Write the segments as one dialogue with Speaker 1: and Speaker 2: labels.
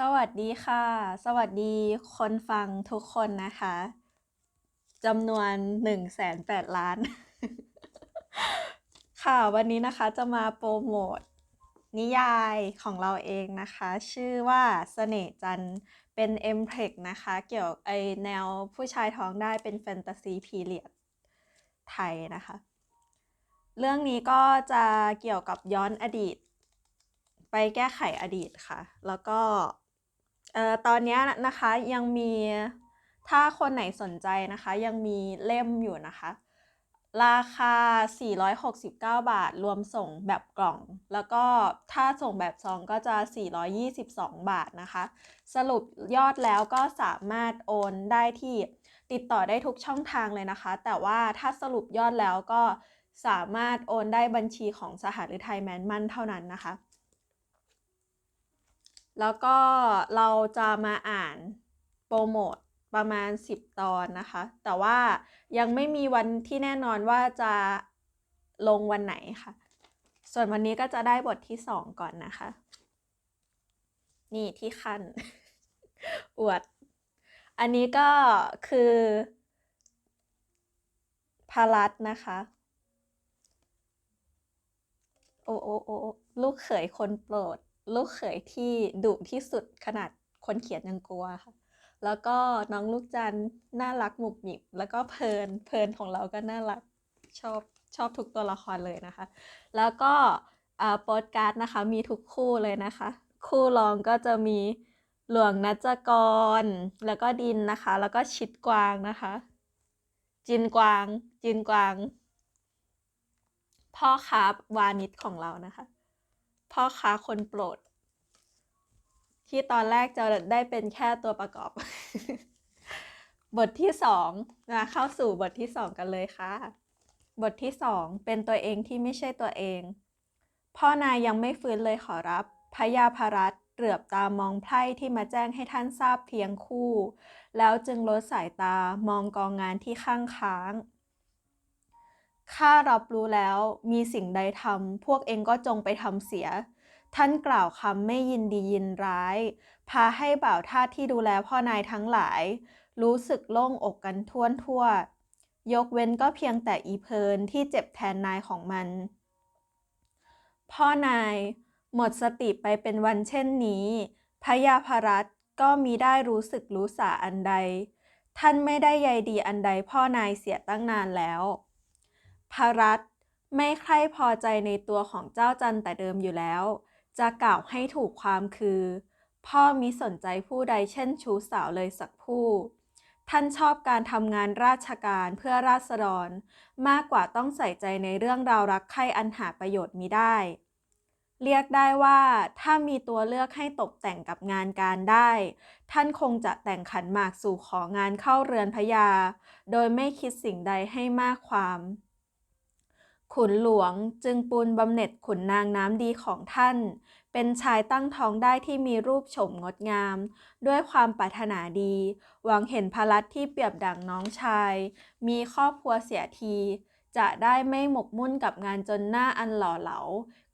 Speaker 1: สวัสดีค่ะ สวัสดีคนฟังทุกคนนะคะจำนวน1นึ่งแสนแปดล้าน ค่ะวันนี้นะคะจะมาโปรโมทนิยายของเราเองนะคะ ชื่อว่าเสน่จันเป็น m p l e x นะคะ เกี่ยวไอแนวผู้ชายท้องได้เป็นแฟนตาซีพีเรียดไทยนะคะ เรื่องนี้ก็จะเกี่ยวกับย้อนอดีต ไปแก้ไขอดีตค่ะ แล้วก็ เอ่อตอนนี้นะคะยังมีถ้าคนไหนสนใจนะคะ ยังมีเล่มอยู่นะคะ ราคา 469 บาท รวมส่งแบบกล่อง แล้วก็ถ้าส่งแบบซองก็จะ 422 บาทนะคะ สรุปยอดแล้วก็สามารถโอนได้ที่ติดต่อได้ทุกช่องทางเลยนะคะ แต่ว่าถ้าสรุปยอดแล้วก็สามารถโอนได้บัญชีของสหฤทัยแมนมั่นเท่านั้นนะคะ แล้วก็เราจะมาอ่านโปรโมทประมาณ 10 ตอนนะคะ แต่ว่ายังไม่มีวันที่แน่นอนว่าจะลงวันไหนค่ะ ส่วนวันนี้ก็จะได้บทที่ 2 ก่อนนะคะ นี่ที่ขั้น อวด อันนี้ก็คือพารัตนะคะ โอ้โอ้โอ้โอ้ลูกเขยคนโปรด ลูกเขยที่ดุที่สุดขนาดคนเขียนยังกลัวค่ะ แล้วก็น้องลูกจันน่ารักหมุบหมิบแล้วก็เพลินเพลินของเราก็น่ารักชอบชอบทุกตัวละครเลยนะคะ แล้วก็โปสการ์ดนะคะมีทุกคู่เลยนะคะ คู่รองก็จะมีหลวงนัจกร แล้วก็ดินนะคะ แล้วก็ชิดกวางนะคะ จินกวาง จินกวาง พ่อค้าวานิชของเรานะคะ พ่อค้าคนโปรด ที่ตอนแรกจะได้เป็นแค่ตัวประกอบ บทที่สองนะเข้าสู่บทที่สองกันเลยค่ะ บทที่สองเป็นตัวเองที่ไม่ใช่ตัวเอง พ่อนายยังไม่ฟื้นเลยขอรับพยาพรัตเหลือบตามองไพร่ที่มาแจ้งให้ท่านทราบเพียงคู่ แล้วจึงลดสายตามองกองงานที่ข้างค้าง ข้ารับรู้แล้วมีสิ่งใดทำพวกเองก็จงไปทำเสีย ท่านกล่าวคำไม่ยินดียินร้าย พาให้บ่าวทาสที่ดูแลพ่อนายทั้งหลาย รู้สึกโล่งอกกันทั่วทั่วยกเว้นก็เพียงแต่อีเพลินที่เจ็บแทนนายของมัน พ่อนายหมดสติไปเป็นวันเช่นนี้พระยาพรัตก็มีได้รู้สึกรู้สาอันใด ท่านไม่ได้ใยดีอันใดพ่อนายเสียตั้งนานแล้ว พระรัตไม่ใคร่พอใจในตัวของเจ้าจันแต่เดิมอยู่แล้ว จะกล่าวให้ถูกความคือ พ่อมิสนใจผู้ใดเช่นชู้สาวเลยสักผู้ ท่านชอบการทำงานราชการเพื่อราษฎร มากกว่าต้องใส่ใจในเรื่องราวรักใคร่อันหาประโยชน์มิได้ เรียกได้ว่า ถ้ามีตัวเลือกให้ตกแต่งกับงานการได้ ท่านคงจะแต่งขันหมากสู่ของานเข้าเรือนพระยา โดยไม่คิดสิ่งใดให้มากความ ขุนหลวงจึงปูนบำเหน็จขุนนางน้ำดีของท่าน เป็นชายตั้งท้องได้ที่มีรูปโฉมงดงาม ด้วยความปรารถนาดี หวังเห็นพลัดที่เปรียบดั่งน้องชาย มีครอบครัวเสียที จะได้ไม่หมกมุ่นกับงานจนหน้าอันหล่อเหลา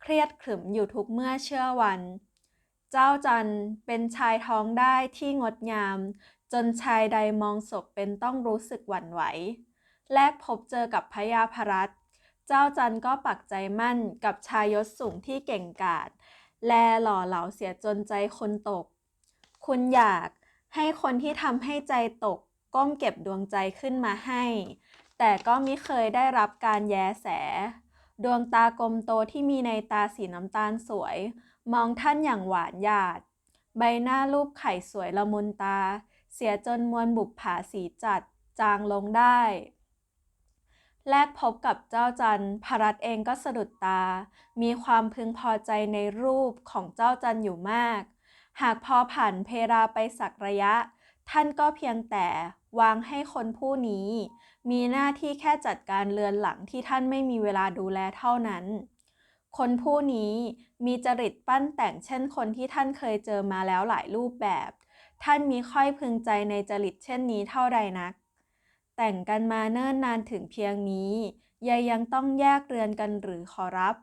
Speaker 1: เครียดขรึมอยู่ทุกเมื่อเชื่อวัน เจ้าจันเป็นชายท้องได้ที่งดงาม จนชายใดมองศพเป็นต้องรู้สึกหวั่นไหว แลกพบเจอกับพระยาพรัต เจ้าจันทร์ก็ปักใจมั่นกับชายยศสูงที่เก่งกาจแลหล่อเหลาเสียจนใจคนตก คุณอยากให้คนที่ทำให้ใจตก ก้มเก็บดวงใจขึ้นมาให้ แต่ก็มิเคยได้รับการแย้แส ดวงตากลมโตที่มีในตาสีน้ำตาลสวย มองท่านอย่างหวานหยาด ใบหน้ารูปไข่สวยละมุนตา เสียจนมวลบุปผาสีจัด จางลงได้ แลกพบกับเจ้าจันทร์พรัตเองก็สะดุดตา มีความพึงพอใจในรูปของเจ้าจันอยู่มาก หากพอผ่านเพราไปสักระยะ ท่านก็เพียงแต่วางให้คนผู้นี้ มีหน้าที่แค่จัดการเรือนหลังที่ท่านไม่มีเวลาดูแลเท่านั้น คนผู้นี้มีจริตปั้นแต่งเช่นคนที่ท่านเคยเจอมาแล้วหลายรูปแบบ ท่านมีค่อยพึงใจในจริตเช่นนี้เท่าใดนัก แต่งกันมาเนิ่นนานถึงเพียงนี้ยายยังต้องแยกเรือนกันหรือขอรับ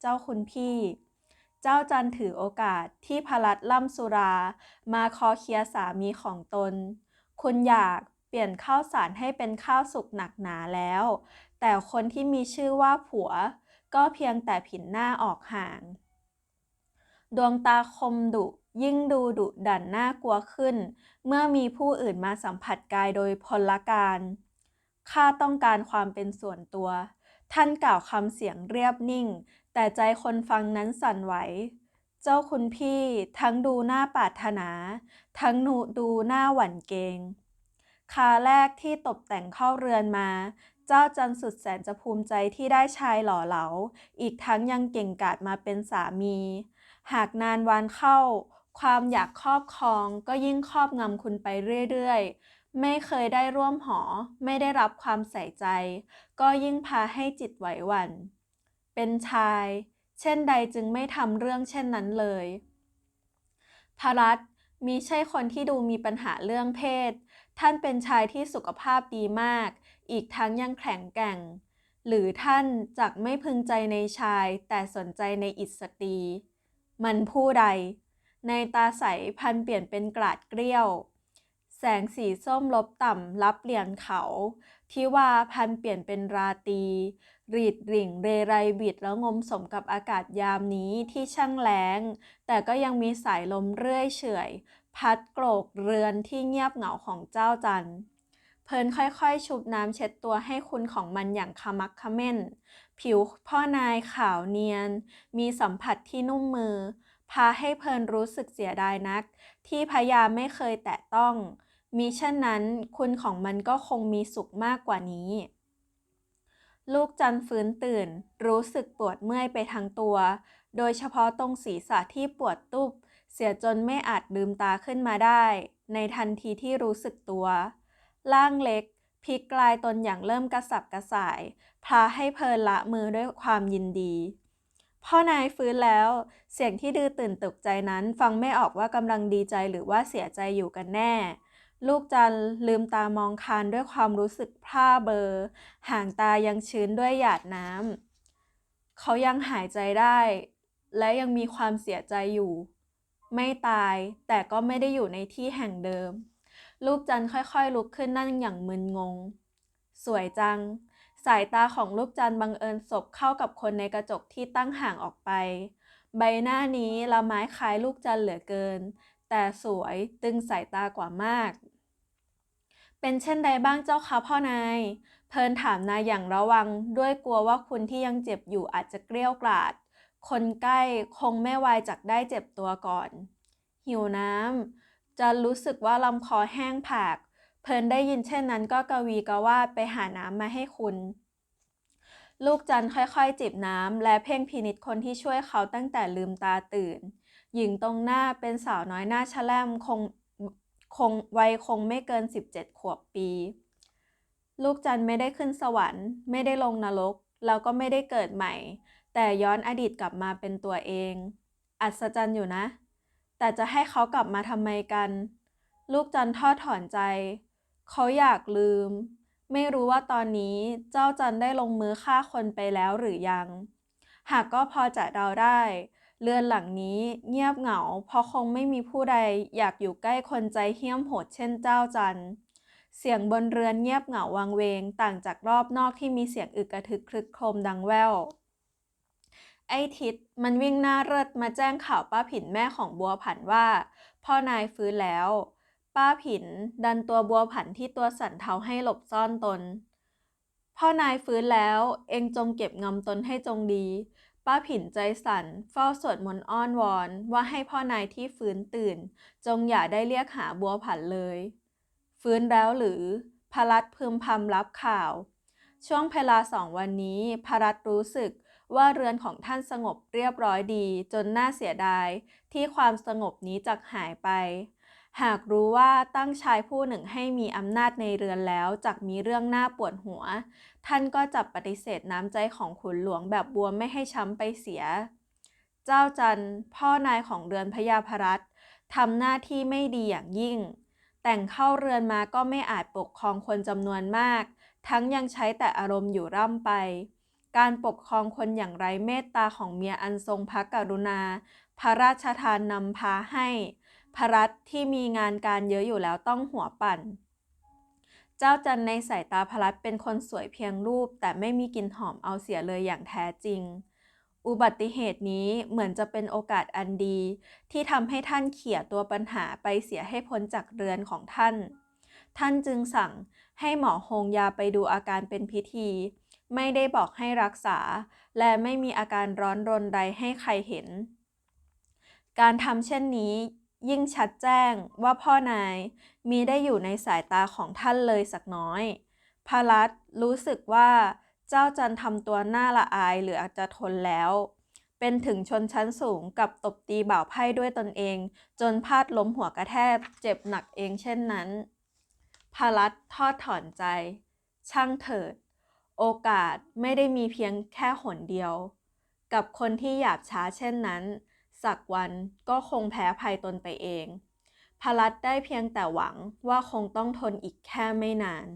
Speaker 1: เจ้าคุณพี่ เจ้าจันถือโอกาสที่พลัดล่ำสุรา มาคอเคลียร์สามีของตน คุณอยากเปลี่ยนข้าวสารให้เป็นข้าวสุกหนักหนาแล้ว แต่คนที่มีชื่อว่าผัว ก็เพียงแต่ผินหน้าออกห่าง ดวงตาคมดุ ยิ่งดูดุดันน่ากลัวขึ้น เมื่อมีผู้อื่นมาสัมผัสกายโดยพลการข้าต้องการความเป็นส่วนตัว ท่านกล่าวคำเสียงเรียบนิ่ง แต่ใจคนฟังนั้นสั่นไหว เจ้าคุณพี่ทั้งดูหน้าปาถนา ทั้งนูดูหน้าหวั่นเกงคาแรกที่ตกแต่งเข้าเรือนมา เจ้าจันสุดแสนจะภูมิใจที่ได้ชายหล่อเหลา อีกทั้งยังเก่งกาจมาเป็นสามี หากนานวันเข้า ความอยากครอบครองก็ยิ่งครอบงำคุณไปเรื่อยๆ ไม่เคยได้ร่วมหอ ไม่ได้รับความใส่ใจ ก็ยิ่งพาให้จิตไหวหวั่น เป็นชาย เช่นใดจึงไม่ทำเรื่องเช่นนั้นเลยพรัตมีใช่คนที่ดูมีปัญหาเรื่องเพศ ท่านเป็นชายที่สุขภาพดีมาก อีกทั้งยังแข็งแกร่ง หรือท่านจักไม่พึงใจในชายแต่สนใจในอิสตรี มันผู้ใด ในตาใสพันเปลี่ยนเป็นกราดเกลี้ยว แสงสีส้มลบต่ำรับเหลี่ยนเขาที่ว่าพันเปลี่ยนเป็นราตี รีดริ่งเรไรบิดแล้วงมสมกับอากาศยามนี้ที่ช่างแล้ง แต่ก็ยังมีสายลมเรื่อยเฉยพัดโกรกเรือนที่เงียบเหงาของเจ้าจันเพลินค่อยๆ ชุบน้ำเช็ดตัวให้คุณของมันอย่างขมักขม้น ผิวพ่อนายขาวเนียน มีสัมผัสที่นุ่มมือ พาให้เพลินรู้สึกเสียดายนัก ที่พยาไม่เคยแตะต้องมีเช่นนั้น คุณของมันก็คงมีสุขมากกว่านี้ ลูกจันฟื้นตื่น รู้สึกปวดเมื่อยไปทั้งตัว โดยเฉพาะตรงศีรษะที่ปวดตุบเสียจนไม่อาจลืมตาขึ้นมาได้ ในทันทีที่รู้สึกตัวร่างเล็กพลิกกลายตนอย่างเริ่มกระสับกระส่าย พาให้เพลินละมือด้วยความยินดี พ่อนายฟื้นแล้ว เสียงที่ดื้อตื่นตกใจนั้น ฟังไม่ออกว่ากำลังดีใจหรือว่าเสียใจอยู่กันแน่ ลูกจันลืมตามองคานด้วยความรู้สึกพร่าเบอร์ห่างตายังชื้นด้วยหยาดน้ำเขายังหายใจได้ และยังมีความเสียใจอยู่ ไม่ตายแต่ก็ไม่ได้อยู่ในที่แห่งเดิม ลูกจันค่อยๆลุกขึ้นนั่งอย่างมึนงง สวยจัง สายตาของลูกจันบังเอิญสบเข้ากับคนในกระจกที่ตั้งห่างออกไป ใบหน้านี้ละไม้คล้ายลูกจันเหลือเกิน แต่สวยตึงสายตากว่ามาก เป็นเช่นใดบ้างเจ้าคะพ่อนาย เพลินถามนายอย่างระวังด้วยกลัวว่าคุณที่ยังเจ็บอยู่อาจจะเกลี้ยวกราดคนใกล้คงไม่วายจากได้เจ็บตัวก่อน หิวน้ำจะรู้สึกว่าลำคอแห้งผาก เพลินได้ยินเช่นนั้นก็กวีกว่าไปหาน้ำมาให้คุณ ลูกจันค่อยๆ จิบน้ำและเพ่งพินิษคนที่ช่วยเขาตั้งแต่ลืมตาตื่น หญิงตรงหน้าเป็นสาวน้อยหน้าชะแลมคงคงวัยคงไม่เกิน 17 ขวบปี ลูกจันไม่ได้ขึ้นสวรรค์ ไม่ได้ลงนรก แล้วก็ไม่ได้เกิดใหม่ แต่ย้อนอดีตกลับมาเป็นตัวเอง อัศจรรย์อยู่นะ แต่จะให้เขากลับมาทำไมกัน ลูกจันทอดถอนใจ เขาอยากลืม ไม่รู้ว่าตอนนี้เจ้าจันได้ลงมือฆ่าคนไปแล้วหรือยัง หากก็พอจะเดาได้ เรือนหลังนี้เงียบเหงา เพราะคงไม่มีผู้ใดอยากอยู่ใกล้คนใจเหี้ยมโหดเช่นเจ้าจันเสียงบนเรือนเงียบเหงาวังเวงต่างจากรอบนอกที่มีเสียงอึกกระทึกคลึกโครมดังแว่วไอ้ทิดมันวิ่งหน้าเริดมาแจ้งข่าวป้าผินแม่ของบัวผันว่า พ่อนายฟื้นแล้ว ป้าผิน ดันตัวบัวผันที่ตัวสันเทาให้หลบซ่อนตน พ่อนายฟื้นแล้ว เองจงเก็บงำตนให้จงดี ป้าผินใจสั่นเฝ้าสวดมนต์อ้อนวอนว่าให้พ่อนายที่ฟื้นตื่น จงอย่าได้เรียกหาบัวผันเลย ฟื้นแล้วหรือพรัตพึมพำรับข่าว ช่วงเวลาสองวันนี้พรัตรู้สึกว่าเรือนของท่านสงบเรียบร้อยดีจนน่าเสียดายที่ความสงบนี้จะหายไป หากรู้ว่าตั้งชายผู้หนึ่งให้มีอำนาจในเรือนแล้วจักมีเรื่องน่าปวดหัว ท่านก็จับปฏิเสธน้ำใจของขุนหลวงแบบบัวไม่ให้ช้ำไปเสีย เจ้าจันพ่อนายของเรือนพญาพรัตทำหน้าที่ไม่ดีอย่างยิ่ง แต่งเข้าเรือนมาก็ไม่อาจปกครองคนจำนวนมาก ทั้งยังใช้แต่อารมณ์อยู่ร่ำไป การปกครองคนอย่างไรเมตตาของเมียอันทรงพระกรุณา พระราชทานนำพาให้ พระรัตที่มีงานการเยอะอยู่แล้วต้องหัวปั่น เจ้าจันในสายตาพระรัตเป็นคนสวยเพียงรูป แต่ไม่มีกลิ่นหอมเอาเสียเลยอย่างแท้จริง อุบัติเหตุนี้เหมือนจะเป็นโอกาสอันดี ที่ทำให้ท่านเขี่ยตัวปัญหาไปเสียให้พ้นจากเรือนของท่าน ท่านจึงสั่งให้หมอฮงยาไปดูอาการเป็นพิธีไม่ได้บอกให้รักษา และไม่มีอาการร้อนรนใดให้ใครเห็น การทำเช่นนี้ ยิ่งชัดแจ้งว่าพ่อนายมีได้อยู่ในสายตาของท่านเลยสักน้อยพารัตรู้สึกว่าเจ้าจันทำตัวหน้าละอายหลืออาจะทนแล้ว เป็นถึงชนชั้นสูงกับตบตีบ่าวไพ่ด้วยตนเอง จนพลาดล้มหัวกระแทกเจ็บหนักเองเช่นนั้นพารัตทอดถอนใจ ช่างเถิด โอกาสไม่ได้มีเพียงแค่หนเดียว กับคนที่หยาบช้าเช่นนั้น สักวันก็คงแพ้ภัยตนไปเองพารัตได้เพียงแต่หวังว่าคงต้องทนอีกแค่ไม่นาน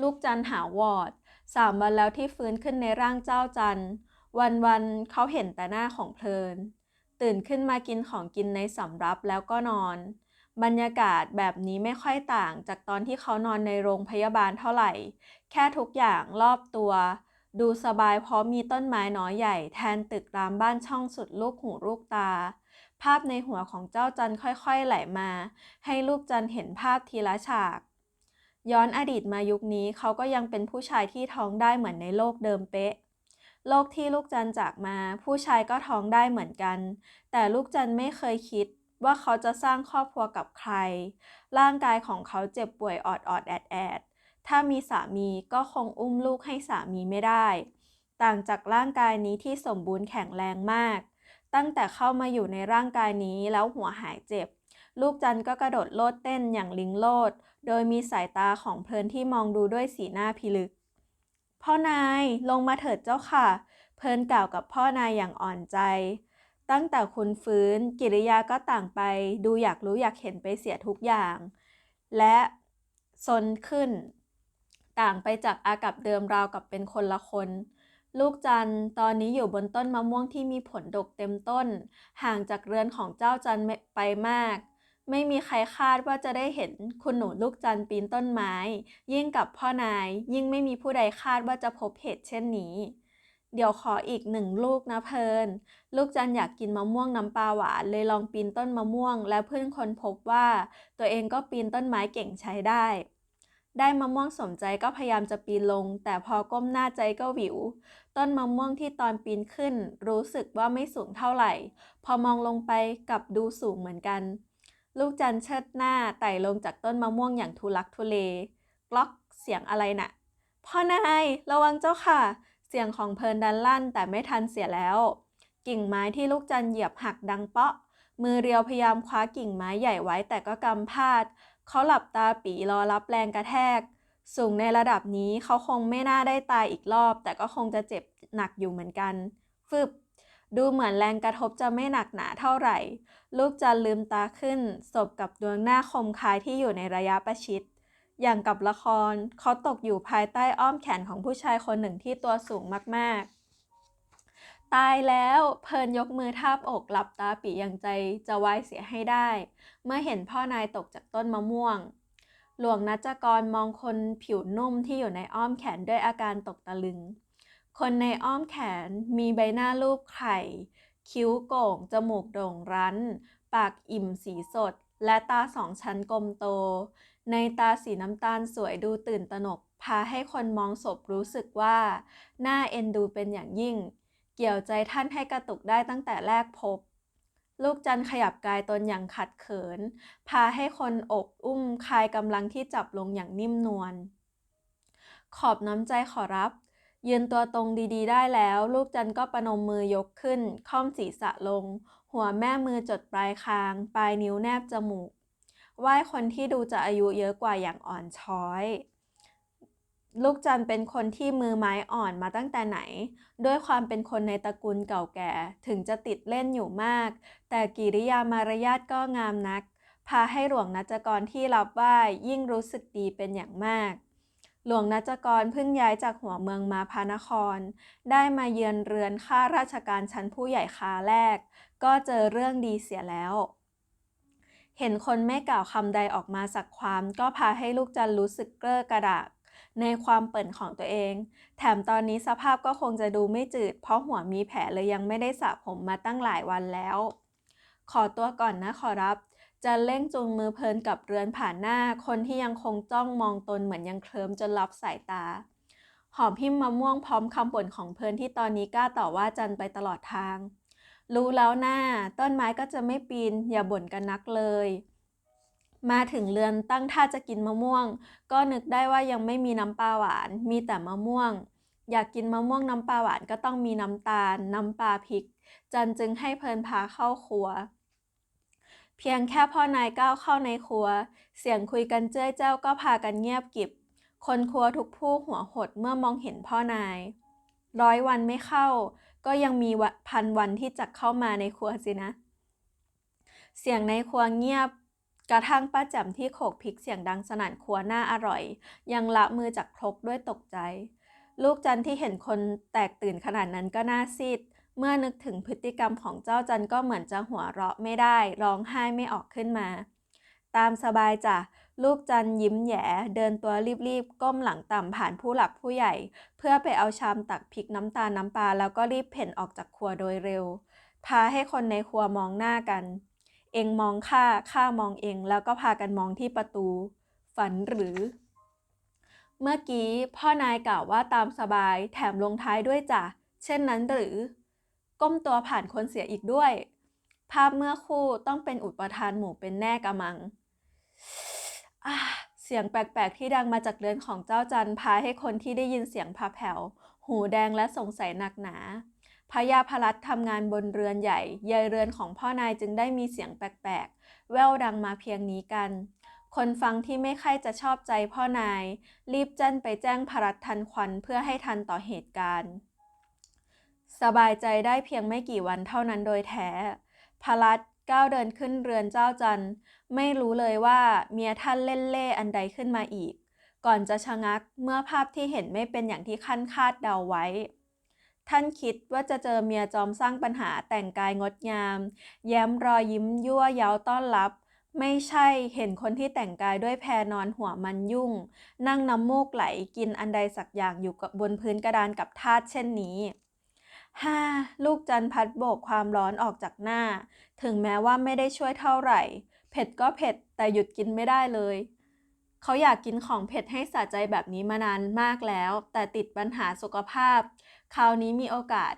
Speaker 1: ลูกจันหาวอดสามวันแล้วที่ฟื้นขึ้นในร่างเจ้าจัน วันวันเขาเห็นแต่หน้าของเพลิน ตื่นขึ้นมากินของกินในสำรับแล้วก็นอน บรรยากาศแบบนี้ไม่ค่อยต่างจากตอนที่เขานอนในโรงพยาบาลเท่าไหร่ แค่ทุกอย่างรอบตัว ดูสบายเพราะมีต้นไม้น้อยใหญ่แทนตึกรามบ้านช่องสุดลูกหูลูกตา ภาพในหัวของเจ้าจันค่อยๆไหลมา ให้ลูกจันเห็นภาพทีละฉาก ย้อนอดีตมายุคนี้เขาก็ยังเป็นผู้ชายที่ท้องได้เหมือนในโลกเดิมเป๊ะ โลกที่ลูกจันจากมา ผู้ชายก็ท้องได้เหมือนกัน แต่ลูกจันไม่เคยคิดว่าเขาจะสร้างครอบครัวกับใคร ร่างกายของเขาเจ็บป่วยออดออดแอดแอด ถ้ามีสามีก็คงอุ้มลูกให้สามีไม่ได้ ต่างจากร่างกายนี้ที่สมบูรณ์แข็งแรงมาก ตั้งแต่เข้ามาอยู่ในร่างกายนี้แล้วหัวหายเจ็บ ลูกจันก็กระโดดโลดเต้นอย่างลิงโลด โดยมีสายตาของเพลินที่มองดูด้วยสีหน้าพิลึก พ่อนายลงมาเถิดเจ้าค่ะ เพลินกล่าวกับพ่อนายอย่างอ่อนใจ ตั้งแต่คุณฟื้นกิริยาก็ต่างไป ดูอยากรู้อยากเห็นไปเสียทุกอย่าง และซนขึ้น ต่างไปจากอากับเดิมราวกับเป็นคนละคน ลูกจันตอนนี้อยู่บนต้นมะม่วงที่มีผลดกเต็มต้น ห่างจากเรือนของเจ้าจันไปมาก ไม่มีใครคาดว่าจะได้เห็นคุณหนูลูกจันปีนต้นไม้ ยิ่งกับพ่อนาย ยิ่งไม่มีผู้ใดคาดว่าจะพบเหตุเช่นนี้เดี๋ยวขออีกหนึ่งลูกนะเพลิน ลูกจันอยากกินมะม่วงน้ำปลาหวานเลยลองปีนต้นมะม่วง และเพื่อนคนพบว่า ตัวเองก็ปีนต้นไม้เก่งใช้ได้ ได้มะม่วงสมใจก็พยายามจะปีนลง แต่พอก้มหน้าใจก็หวิว ต้นมะม่วงที่ตอนปีนขึ้น รู้สึกว่าไม่สูงเท่าไหร่ พอมองลงไปกลับดูสูงเหมือนกัน ลูกจันเชิดหน้าไต่ลงจากต้นมะม่วงอย่างทุลักทุเลกล็อกเสียงอะไรนะ่ะ พ่อนายระวังเจ้าค่ะ เสียงของเพลินดันลั่นแต่ไม่ทันเสียแล้ว กิ่งไม้ที่ลูกจันเหยียบหักดังเปาะ มือเรียวพยายามคว้ากิ่งไม้ใหญ่ไว้แต่ก็กำพลาด เขาหลับตาปีรอรับแรงกระแทก สูงในระดับนี้เขาคงไม่น่าได้ตายอีกรอบ แต่ก็คงจะเจ็บหนักอยู่เหมือนกัน ฟึบ ดูเหมือนแรงกระทบจะไม่หนักหนาเท่าไหร่ ลูกจันลืมตาขึ้นสบกับดวงหน้าคมคายที่อยู่ในระยะประชิด อย่างกับละคร เขาตกอยู่ภายใต้อ้อมแขนของผู้ชายคนหนึ่งที่ตัวสูงมากๆ ตายแล้วเพลินยกมือทาบอกหลับตาปีอย่างใจจะไว้เสียให้ได้ เมื่อเห็นพ่อนายตกจากต้นมะม่วง หลวงนัจกรมองคนผิวนุ่มที่อยู่ในอ้อมแขนด้วยอาการตกตะลึง คนในอ้อมแขนมีใบหน้ารูปไข่ คิ้วโก่ง จมูกโด่งรั้น ปากอิ่มสีสด และตาสองชั้นกลมโต ในตาสีน้ำตาลสวยดูตื่นตระหนกพาให้คนมองศพรู้สึกว่า น่าเอ็นดูเป็นอย่างยิ่ง เกี่ยวใจท่านให้กระตุกได้ตั้งแต่แรกพบ ลูกจันขยับกายตนอย่างขัดเขิน พาให้คนอกอุ้มคลายกำลังที่จับลงอย่างนิ่มนวล ขอบน้ำใจขอรับ ยืนตัวตรงดีๆ ได้แล้ว ลูกจันก็ประนมมือยกขึ้น ค่อมศีรษะลง หัวแม่มือจดปลายคาง ปลายนิ้วแนบจมูกไหว้คนที่ดูจะอายุเยอะกว่าอย่างอ่อนช้อย ลูกจันเป็นคนที่มือไม้อ่อนมาตั้งแต่ไหน ด้วยความเป็นคนในตระกูลเก่าแก่ ถึงจะติดเล่นอยู่มาก แต่กิริยามารยาทก็งามนัก พาให้หลวงนัจกรที่รับไหว้ยิ่งรู้สึกดีเป็นอย่างมาก หลวงนัจกรเพิ่งย้ายจากหัวเมืองมาพานคร ได้มาเยือนเรือนข้าราชการชั้นผู้ใหญ่คาแรก ก็เจอเรื่องดีเสียแล้วเห็นคนไม่กล่าวคำใดออกมาสักความ ก็พาให้ลูกจันรู้สึกเกล้อกระดาก ในความเปิ่นของตัวเอง แถมตอนนี้สภาพก็คงจะดูไม่จืด เพราะหัวมีแผลเลยยังไม่ได้สระผมมาตั้งหลายวันแล้ว ขอตัวก่อนนะขอรับ จะเร่งจูงมือเพลินกับเรือนผ่านหน้า คนที่ยังคงจ้องมองตนเหมือนยังเคลิ้มจนรับสายตา หอมพิมพ์มะม่วงพร้อมคำบ่นของเพลินที่ตอนนี้กล้าต่อว่าจันไปตลอดทาง รู้แล้วหน้า ต้นไม้ก็จะไม่ปีน อย่าบ่นกันนักเลย มาถึงเรือนตั้งท่าจะกินมะม่วง ก็นึกได้ว่ายังไม่มีน้ำปลาหวาน มีแต่มะม่วง อยากกินมะม่วงน้ำปลาหวานก็ต้องมีน้ำตาล น้ำปลาพริก จันจึงให้เพลินพาเข้าครัว เพียงแค่พ่อนายก้าวเข้าในครัว เสียงคุยกันเจ้ยเจ้าก็พากันเงียบกิบ คนครัวทุกผู้หัวหดเมื่อมองเห็นพ่อนาย ร้อยวันไม่เข้า ก็ยังมีพันวันที่จะเข้ามาในครัวสินะ เสียงในครัวเงียบ กระทั่งป้าแจ่มที่โขกพริกเสียงดังสนั่นครัวหน้าอร่อย ยังละมือจากครกด้วยตกใจ ลูกจันที่เห็นคนแตกตื่นขนาดนั้นก็น่าซีด เมื่อนึกถึงพฤติกรรมของเจ้าจันก็เหมือนจะหัวเราะไม่ได้ ร้องไห้ไม่ออกขึ้นมา ตามสบายจ้ะลูกจันยิ้มแย่เดินตัวรีบๆ ก้มหลังต่ำผ่านผู้หลักผู้ใหญ่ เพื่อไปเอาชามตักพริกน้ำตาลน้ำปลาแล้วก็รีบเพ่นออกจากครัวโดยเร็วพาให้คนในครัวมองหน้ากัน เองมองข้าข้ามองเอง แล้วก็พากันมองที่ประตู ฝันหรือ เมื่อกี้พ่อนายกล่าวว่าตามสบายแถมลงท้ายด้วยจ้ะ เช่นนั้นหรือ ก้มตัวผ่านคนเสียอีกด้วย ภาพเมื่อคู่ต้องเป็นอุปทานหมู่เป็นแน่กะมังเสียงแปลกๆที่ดังมาจากเรือนของเจ้าจันพาให้คนที่ได้ยินเสียงพาแผ่ว หูแดงและสงสัยหนักหนา พญาพลัดทำงานบนเรือนใหญ่ยายเรือนของพ่อนายจึงได้มีเสียงแปลกๆ แว่วดังมาเพียงนี้กัน คนฟังที่ไม่ค่อยจะชอบใจพ่อนาย รีบแจ้นไปแจ้งพรัตทันควันเพื่อให้ทันต่อเหตุการณ์ สบายใจได้เพียงไม่กี่วันเท่านั้นโดยแท้พลัดก้าวเดินขึ้นเรือนเจ้าจันไม่รู้เลยว่าเมียท่านเล่นเล่อันใดขึ้นมาอีก ก่อนจะชะงักเมื่อภาพที่เห็นไม่เป็นอย่างที่ขั้นคาดเดาไว้ ท่านคิดว่าจะเจอเมียจอมสร้างปัญหาแต่งกายงดงาม แย้มรอยยิ้มยั่วเย้าต้อนรับ ไม่ใช่เห็นคนที่แต่งกายด้วยแพรนอนหัวมันยุ่ง นั่งน้ำมูกไหลกินอันใดสักอย่างอยู่บนพื้นกระดานกับทาสเช่นนี้ฮ่าลูกจันพัดโบกความร้อนออกจากหน้า ถึงแม้ว่าไม่ได้ช่วยเท่าไหร่ เผ็ดก็เผ็ด แต่หยุดกินไม่ได้เลย เขาอยากกินของเผ็ดให้สะใจแบบนี้มานานมากแล้ว แต่ติดปัญหาสุขภาพ คราวนี้มีโอกาส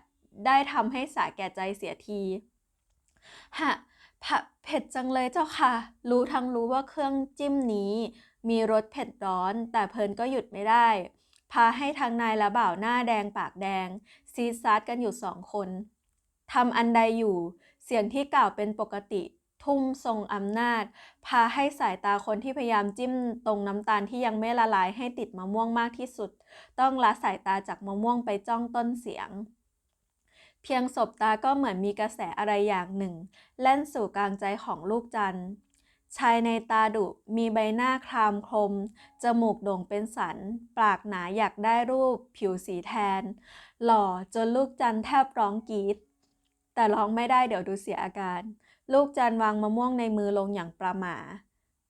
Speaker 1: ได้ทำให้สาแก่ใจเสียที ฮะเผ็ดจังเลยเจ้าค่ะ รู้ทั้งรู้ว่าเครื่องจิ้มนี้ มีรสเผ็ดร้อน แต่เพลินก็หยุดไม่ได้ พาให้ทั้งนายและบ่าวหน้าแดงปากแดง ซีซาร์กันอยู่สองคนทำอันใดอยู่ เสียงที่กล่าวเป็นปกติ ทุ่มทรงอำนาจ พาให้สายตาคนที่พยายามจิ้มตรงน้ำตาลที่ยังไม่ละลายให้ติดมะม่วงมากที่สุด ต้องละสายตาจากมะม่วงไปจ้องต้นเสียง เพียงศบตาก็เหมือนมีกระแสอะไรอย่างหนึ่ง แล่นสู่กลางใจของลูกจันทร์ชายในตาดุมีใบหน้าคลามคม จมูกโด่งเป็นสัน ปากหนาอยากได้รูป ผิวสีแทน หล่อจนลูกจันแทบร้องกรีด แต่ร้องไม่ได้เดี๋ยวดูเสียอาการ ลูกจันวางมะม่วงในมือลงอย่างประหม่า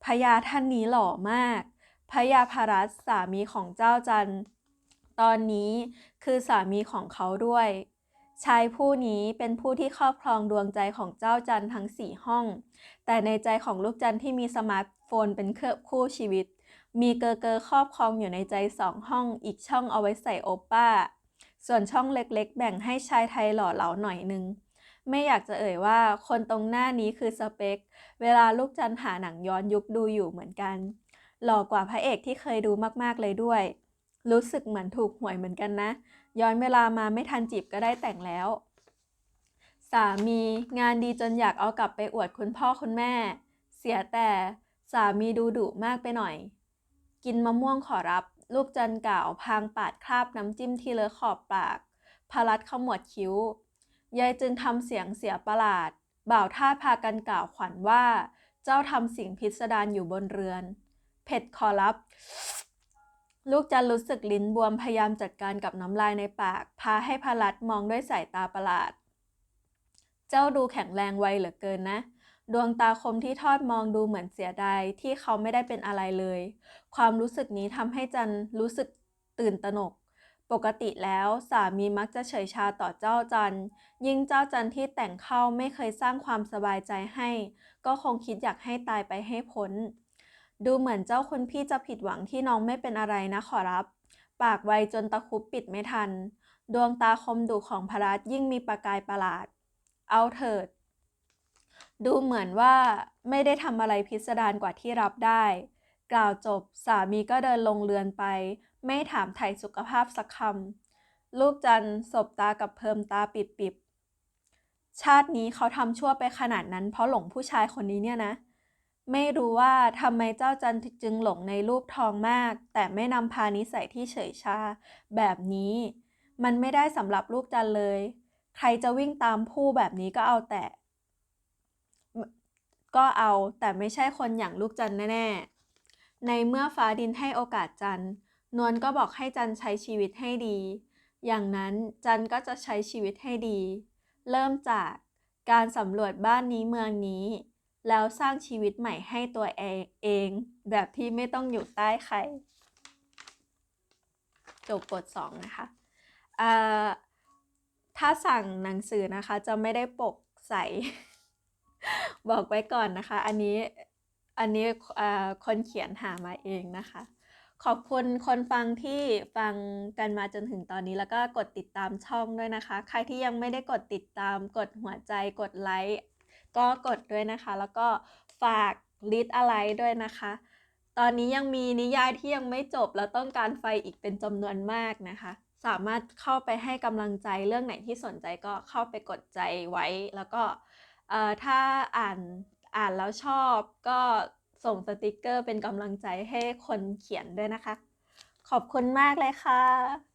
Speaker 1: พญาท่านนี้หล่อมากพญาพรัสสามีของเจ้าจันตอนนี้คือสามีของเขาด้วย ชายผู้นี้เป็นผู้ที่ครอบครองดวงใจของเจ้าจันทั้งสี่ห้อง แต่ในใจของลูกจันที่มีสมาร์ทโฟนเป็นเครื่องคู่ชีวิต มีเกอเกอครอบครองอยู่ในใจสองห้อง อีกช่องเอาไว้ใส่โอป้า ส่วนช่องเล็กๆ แบ่งให้ชายไทยหล่อเหลาหน่อยนึง ไม่อยากจะเอ่ยว่าคนตรงหน้านี้คือสเปค เวลาลูกจันหาหนังย้อนยุคดูอยู่เหมือนกัน หล่อกว่าพระเอกที่เคยดูมากๆเลยด้วย รู้สึกเหมือนถูกหวยเหมือนกันนะ ย้อนเวลามาไม่ทันจีบก็ได้แต่งแล้ว สามีงานดีจนอยากเอากลับไปอวดคุณพ่อคุณแม่ เสียแต่สามีดูดุมากไปหน่อย กินมะม่วงขอรับ ลูกจันกล่าวพางปาดคราบน้ำจิ้มที่เลอะขอบปากพลัดขมวดคิ้ว ยายจึงทำเสียงเสียประหลาด บ่าวท่าพากันกล่าวขวัญว่า เจ้าทำสิ่งพิสดารอยู่บนเรือน เผ็ดขอรับ ลูกจันรู้สึกลิ้นบวมพยายามจัดการกับน้ำลายในปาก พาให้พารัตมองด้วยสายตาประหลาด เจ้าดูแข็งแรงไวเหลือเกินนะดวงตาคมที่ทอดมองดูเหมือนเสียดายที่เขาไม่ได้เป็นอะไรเลย ความรู้สึกนี้ทำให้จันรู้สึกตื่นตระหนก ปกติแล้วสามีมักจะเฉยชาต่อเจ้าจัน ยิ่งเจ้าจันที่แต่งเข้าไม่เคยสร้างความสบายใจให้ ก็คงคิดอยากให้ตายไปให้พ้น ดูเหมือนเจ้าคุณพี่จะผิดหวังที่น้องไม่เป็นอะไรนะขอรับ ปากไวจนตะคุบปิดไม่ทัน ดวงตาคมดุของพระรัตยิ่งมีประกายประหลาด เอาเถิด ดูเหมือนว่าไม่ได้ทำอะไรพิสดารกว่าที่รับได้ กล่าวจบสามีก็เดินลงเรือนไป ไม่ถามไถ่สุขภาพสักคำลูกจันสบตากับเพิ่มตาปิบๆชาตินี้เขาทำชั่วไปขนาดนั้น เพราะหลงผู้ชายคนนี้เนี่ยนะ ไม่รู้ว่าทำไมเจ้าจันจึงหลงในรูปทองมาก แต่ไม่นำพานิสัยที่เฉยชา แบบนี้ มันไม่ได้สำหรับลูกจันเลย ใครจะวิ่งตามผู้แบบนี้ก็เอาแต่ ก็เอาแต่ไม่ใช่คนอย่างลูกจันแน่ๆในเมื่อฟ้าดินให้โอกาสจัน นวลก็บอกให้จันใช้ชีวิตให้ดี อย่างนั้นจันก็จะใช้ชีวิตให้ดี เริ่มจากการสำรวจบ้านนี้เมืองนี้ แล้วสร้างชีวิตใหม่ให้ตัวเองเอง แบบที่ไม่ต้องอยู่ใต้ใคร จบบทสองนะคะถ้าสั่งหนังสือนะคะจะไม่ได้ปกใส บอกไว้ก่อนนะคะ อันนี้อันนี้คนเขียนหามาเองนะคะ ขอบคุณคนฟังที่ฟังกันมาจนถึงตอนนี้แล้วก็กดติดตามช่องด้วยนะคะ ใครที่ยังไม่ได้กดติดตาม กดหัวใจกดไลค์ก็กดด้วยนะคะ แล้วก็ฝากลิสอะไรด้วยนะคะ ตอนนี้ยังมีนิยายที่ยังไม่จบแล้วต้องการไฟอีกเป็นจำนวนมากนะคะ สามารถเข้าไปให้กำลังใจเรื่องไหนที่สนใจก็เข้าไปกดใจไว้ แล้วก็ถ้าอ่านอ่านแล้วชอบก็ ส่งสติกเกอร์เป็นกำลังใจให้คนเขียนด้วยนะคะ ขอบคุณมากเลยค่ะ